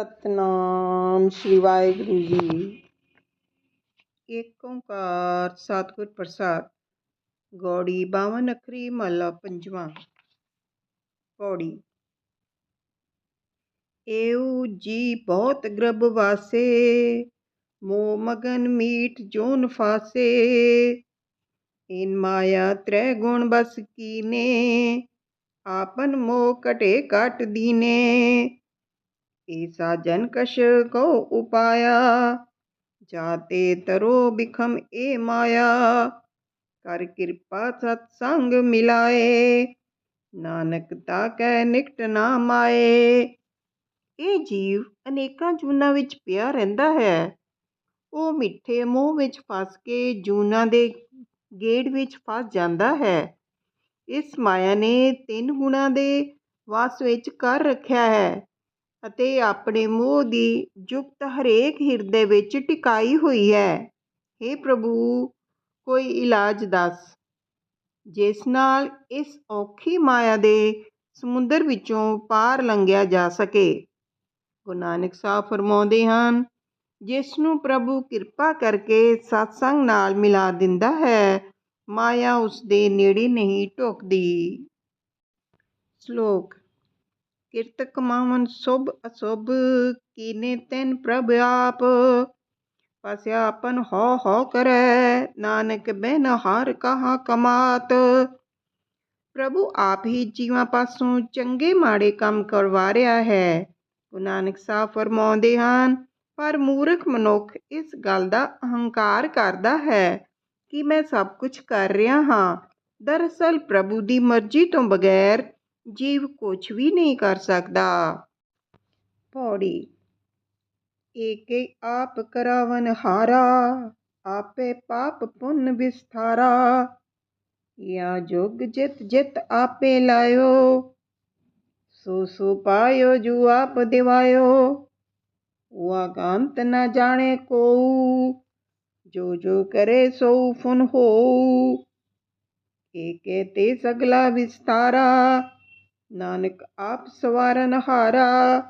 ਸਤਨਾਮ ਸ਼੍ਰੀ ਵਾਹਿਗੁਰੂ ਜੀ। ਏਕ ਓੰਕਾਰ ਸਤਿਗੁਰ ਪ੍ਰਸਾਦ। ਗੌੜੀ ਬਾਵਨ ਅੱਖਰੀ ਮਹਲਾ ਪੰਜਵਾਂ। ਪੌੜੀ। ਏਉ ਜੀ ਬਹੁਤ ਗਰਭ ਵਾਸੇ, ਮੋਹ ਮਗਨ ਮੀਠ ਜੋਨ ਫਾਸੇ ਇਨ ਮਾਇਆ ਤ੍ਰੈ ਗੁਣ ਬਸ ਕੀਨੇ, ਆਪਨ ਮੋਹ ਕਟੇ ਘਟ ਦੀਨੇ। ਏ ਸਾਜਨ ਕਸ਼ ਕੋ ਉਪਾਇਆ, ਜਾਤੇ ਤਰੋ ਬਿਖਮ ਏ ਮਾਇਆ, ਕਰ ਕਿਰਪਾ ਸਤ ਸੰਗ ਮਿਲਾਏ, ਨਾਨਕ ਤਾ ਕੈ ਨਿਕਟ ਨਾ ਮਾਏ। ਇਹ ਜੀਵ ਅਨੇਕਾਂ ਜੂਨਾਂ ਵਿੱਚ ਪਿਆ ਰਹਿੰਦਾ ਹੈ। ਉਹ ਮਿੱਠੇ ਮੋਹ ਵਿੱਚ ਫਸ ਕੇ ਜੂਨਾਂ ਦੇ ਗੇੜ ਵਿੱਚ ਫਸ ਜਾਂਦਾ ਹੈ। ਇਸ ਮਾਇਆ ਨੇ ਤਿੰਨ ਗੁਣਾਂ ਦੇ ਵਾਸ ਵਿੱਚ ਕਰ ਰੱਖਿਆ ਹੈ। ਅਤੇ ਆਪਣੇ ਮੋਹ ਦੀ ਜੁਗਤ ਹਰੇਕ ਹਿਰਦੇ ਵਿੱਚ ਟਿਕਾਈ ਹੋਈ ਹੈ। हे ਪ੍ਰਭੂ, ਕੋਈ ਇਲਾਜ ਦੱਸ। ਜਿਸ ਨਾਲ ਇਸ ਔਖੀ ਮਾਇਆ ਦੇ ਸਮੁੰਦਰ ਵਿੱਚੋਂ ਪਾਰ ਲੰਘਿਆ ਜਾ ਸਕੇ। ਗੁਰੂ ਨਾਨਕ ਸਾਹਿਬ ਫਰਮਾਉਂਦੇ ਹਨ, ਜਿਸ ਨੂੰ ਪ੍ਰਭੂ ਕਿਰਪਾ ਕਰਕੇ ਸਤਸੰਗ ਨਾਲ ਮਿਲਾ ਦਿੰਦਾ ਹੈ, ਮਾਇਆ ਉਸ ਦੇ ਨੇੜੇ ਨਹੀਂ ਢੁਕਦੀ ਸ਼ਲੋਕ ਕਿਰਤ ਕਮਾਵਨ ਸੁਭ ਅਸੁਭ, ਕੀਨੇ ਤੈਨ ਪ੍ਰਭ ਆਪ। ਪਸਿਆਪਨ ਹੋ ਹੋ ਕਰੈ, ਨਾਨਕ ਬਿਨ ਹਰ ਕਹਾ ਕਮਾਤ। ਪ੍ਰਭੂ ਆਪ ਹੀ ਜੀਵਾਂ ਪਾਸੋਂ ਚੰਗੇ ਮਾੜੇ ਕੰਮ ਕਰਵਾ ਰਿਹਾ ਹੈ। ਗੁਰੂ ਨਾਨਕ ਸਾਹਿਬ ਫਰਮਾਉਂਦੇ ਹਨ, ਪਰ ਮੂਰਖ ਮਨੁੱਖ ਇਸ ਗੱਲ ਦਾ ਅਹੰਕਾਰ ਕਰਦਾ ਹੈ ਕਿ ਮੈਂ ਸਭ ਕੁਝ ਕਰ ਰਿਹਾ ਹਾਂ। ਦਰਅਸਲ ਪ੍ਰਭੂ ਦੀ ਮਰਜ਼ੀ ਤੋਂ ਬਗੈਰ ਜੀਵ ਕੁਝ ਵੀ ਨਹੀਂ ਕਰ ਸਕਦਾ। ਪੌੜੀ। ਏਕੇ ਆਪ ਕਰਾਵਨ ਹਾਰਾ, ਆਪੇ ਪਾਪ ਪੁੰਨ ਵਿਸਥਾਰਾ। ਯਾ ਜੋਗ ਜਿਤ ਜਿਤ ਆਪੇ ਲਾਇਓ, ਸੋ ਸੋ ਪਾਇਓ ਜੂ ਆਪ ਦਿਵਾਇਓ। ਵਾਗੰਤ ਨਾ ਜਾਣੇ ਕੋਉ ਜੋ ਜੋ ਕਰੇ ਸੋ ਫੁਨ ਹੋਊ। ਏਕੇ ਤੇ ਸਗਲਾ ਵਿਸਤਾਰਾ ਨਾਨਕ ਆਪ ਸਵਾਰਨ ਹਾਰਾ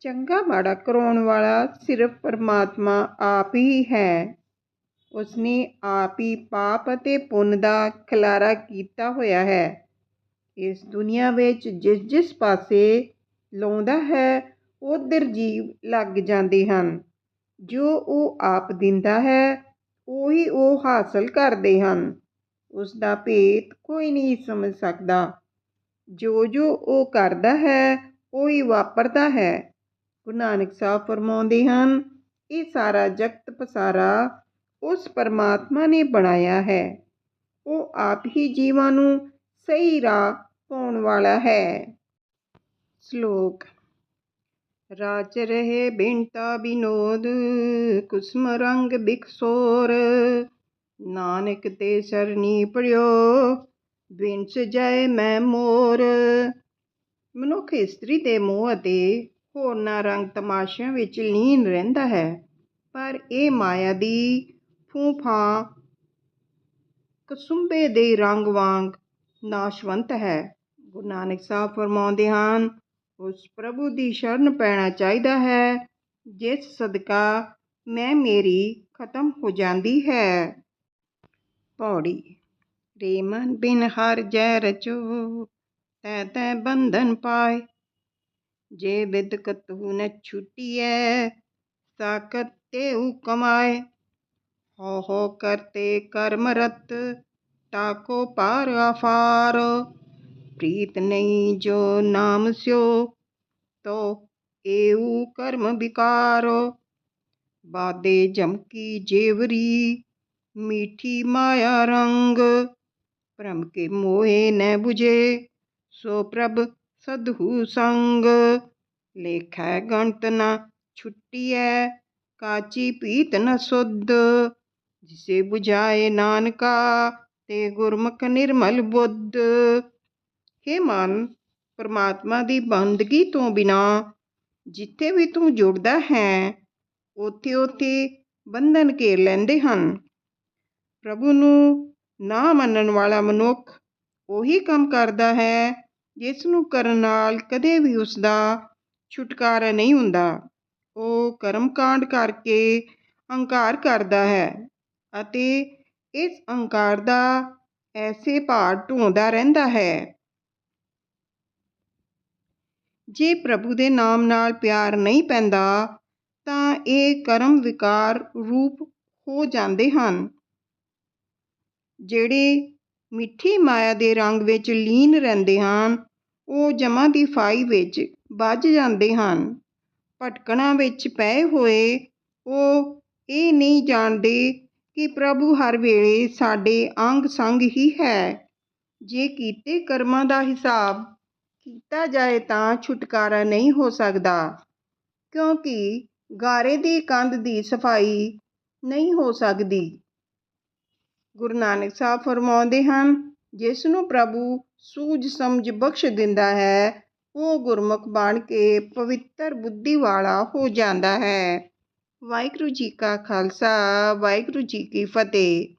ਚੰਗਾ ਮਾੜਾ ਕਰਾਉਣ ਵਾਲਾ ਸਿਰਫ ਪਰਮਾਤਮਾ ਆਪ ਹੀ ਹੈ। ਉਸਨੇ ਆਪ ਹੀ ਪਾਪ ਅਤੇ ਪੁੰਨ ਦਾ ਖਿਲਾਰਾ ਕੀਤਾ ਹੋਇਆ ਹੈ। ਇਸ ਦੁਨੀਆ ਵਿੱਚ ਜਿਸ ਜਿਸ ਪਾਸੇ ਲਾਉਂਦਾ ਹੈ, ਉਧਰ ਜੀਵ ਲੱਗ ਜਾਂਦੇ ਹਨ। ਜੋ ਉਹ ਆਪ ਦਿੰਦਾ ਹੈ, ਉਹੀ ਉਹ ਹਾਸਲ ਕਰਦੇ ਹਨ। ਉਸ ਦਾ ਭੇਤ ਕੋਈ ਨਹੀਂ ਸਮਝ ਸਕਦਾ। ਜੋ ਜੋ ਉਹ ਕਰਦਾ ਹੈ, ਉਹੀ ਵਾਪਰਦਾ ਹੈ। ਗੁਰੂ ਨਾਨਕ ਸਾਹਿਬ ਫਰਮਾਉਂਦੇ ਹਨ, ਇਹ ਸਾਰਾ ਜਗਤ ਪਸਾਰਾ ਉਸ ਪਰਮਾਤਮਾ ਨੇ ਬਣਾਇਆ ਹੈ। ਉਹ ਆਪ ਹੀ ਜੀਵਾਂ ਨੂੰ ਸਹੀ ਰਾਹ ਪਾਉਣ ਵਾਲਾ ਹੈ। ਸ਼ਲੋਕ, ਰਾਜ ਰਹੇ ਬਿੰਤਾ ਬਿਨੋਦ, ਕੁਸਮ ਰੰਗ ਬਿਖਸੋਰ ਨਾਨਕ ਤੇ ਸਰਨੀ ਪੜਿਓ ਬਿੰਸ ਜੈ ਮੈਂ ਮੋਰ। ਮਨੁੱਖ ਇਸਤਰੀ ਦੇ ਮੋਹ ਅਤੇ ਹੋਰਨਾਂ ਰੰਗ ਤਮਾਸ਼ਿਆਂ ਵਿੱਚ ਲੀਨ ਰਹਿੰਦਾ ਹੈ, ਪਰ ਇਹ ਮਾਇਆ ਦੀ ਫੂਫਾਂ ਕਸੁੰਬੇ ਦੇ ਰੰਗ ਵਾਂਗ ਨਾਸ਼ਵੰਤ ਹੈ। ਗੁਰੂ ਨਾਨਕ ਸਾਹਿਬ ਫਰਮਾਉਂਦੇ ਹਨ, ਉਸ ਪ੍ਰਭੂ ਦੀ ਸ਼ਰਨ ਪੈਣਾ ਚਾਹੀਦਾ ਹੈ, ਜਿਸ ਸਦਕਾ ਮੈਂ ਮੇਰੀ ਖਤਮ ਹੋ ਜਾਂਦੀ ਹੈ। ਪੌੜੀ। ਰੇ ਮਨ ਬਿਨ ਹਰ ਜੈ ਰਚੋ ਤੈ ਤੈ ਬੰਧਨ ਪਾਏ। ਜੇ ਵਿਦ ਕਤੂ ਨ ਛੁਟੀਐ ਸਾਕਤ ਤੇਉ ਕਮਾਏ। ਹੋ ਹੋ ਕਰਤੇ ਕਰਮ ਰਤ ਤਾਕੋ ਪਾਰ ਅਫਾਰ ਪ੍ਰੀਤ ਨਹੀਂ ਜੋ ਨਾਮ ਸਿਓ, ਤੋ ਏਉ ਕਰਮ ਵਿਕਾਰੋ। ਬਾਦੇ ਜਮਕੀ ਜੇਵਰੀ मीठी माया रंग ਭ੍ਰਮ ਕੇ ਮੋਏ ਨੈ 부ਝੇ ਸੋ ਪ੍ਰਭ ਸਦਹੂ ਸੰਗ। ਲੇਖੈ ਗਣਤ ਨ ਛੁੱਟੀਐ, ਕਾਚੀ ਪੀਤ ਨ ਸੁਧ। ਜਿਸੇ 부ਝਾਏ ਨਾਨਕਾ, ਤੇ ਗੁਰਮੁਖ ਨਿਰਮਲ ਬੁੱਧ। ਹੇ ਮਨ, ਪਰਮਾਤਮਾ ਦੀ ਬੰਦਗੀ ਤੋਂ ਬਿਨਾ ਜਿੱਥੇ ਵੀ ਤੂੰ ਜੁੜਦਾ ਹੈ ਉਥੇ ਉਥੇ ਬੰਧਨ ਘੇਰ ਲੈਂਦੇ ਹਨ। ਪ੍ਰਭੂ ਨੂੰ ਨਾ ਮੰਨਣ ਵਾਲਾ ਮਨੁੱਖ ਉਹੀ ਕੰਮ ਕਰਦਾ ਹੈ, ਜਿਸ ਨੂੰ ਕਰਨ ਨਾਲ ਕਦੇ ਵੀ ਉਸ ਦਾ ਛੁਟਕਾਰਾ ਨਹੀਂ ਹੁੰਦਾ। ਉਹ ਕਰਮਕਾਂਡ ਕਰਕੇ ਅਹੰਕਾਰ ਕਰਦਾ ਹੈ ਅਤੇ ਇਸ ਅਹੰਕਾਰ ਦਾ ਐਸੇ ਭਾਰ ਢੋਂਦਾ ਰਹਿੰਦਾ ਹੈ। ਜੇ ਪ੍ਰਭੂ ਦੇ ਨਾਮ ਨਾਲ ਪਿਆਰ ਨਹੀਂ ਪੈਂਦਾ, ਤਾਂ ਇਹ ਕਰਮ ਵਿਕਾਰ ਰੂਪ ਹੋ ਜਾਂਦੇ ਹਨ। ਜਿਹੜੇ ਮਿੱਠੀ ਮਾਇਆ ਦੇ ਰੰਗ ਵਿੱਚ ਲੀਨ ਰਹਿੰਦੇ ਹਨ, ਉਹ ਜਮ੍ਹਾਂ ਦੀ ਫਾਈ ਵਿੱਚ ਬੱਝ ਜਾਂਦੇ ਹਨ। ਭਟਕਣਾਂ ਵਿੱਚ ਪਏ ਹੋਏ ਉਹ ਇਹ ਨਹੀਂ ਜਾਣਦੇ ਕਿ ਪ੍ਰਭੂ ਹਰ ਵੇਲੇ ਸਾਡੇ ਅੰਗ ਸੰਗ ਹੀ ਹੈ। ਜੇ ਕੀਤੇ ਕਰਮਾਂ ਦਾ ਹਿਸਾਬ ਕੀਤਾ ਜਾਏ ਤਾਂ ਛੁਟਕਾਰਾ ਨਹੀਂ ਹੋ ਸਕਦਾ, ਕਿਉਂਕਿ ਗਾਰੇ ਦੀ ਕੰਧ ਦੀ ਸਫ਼ਾਈ ਨਹੀਂ ਹੋ ਸਕਦੀ। ਗੁਰੂ ਨਾਨਕ ਸਾਹਿਬ ਫਰਮਾਉਂਦੇ ਹਨ ਜਿਸ ਨੂੰ ਪ੍ਰਭੂ ਸੂਝ ਸਮਝ ਬਖਸ਼ ਦਿੰਦਾ ਹੈ, ਉਹ ਗੁਰਮੁਖ ਬਣ ਕੇ ਪਵਿੱਤਰ ਬੁੱਧੀ ਵਾਲਾ ਹੋ ਜਾਂਦਾ ਹੈ। ਵਾਹਿਗੁਰੂ ਜੀ ਕਾ ਖਾਲਸਾ, ਵਾਹਿਗੁਰੂ ਜੀ ਕੀ ਫਤਿਹ।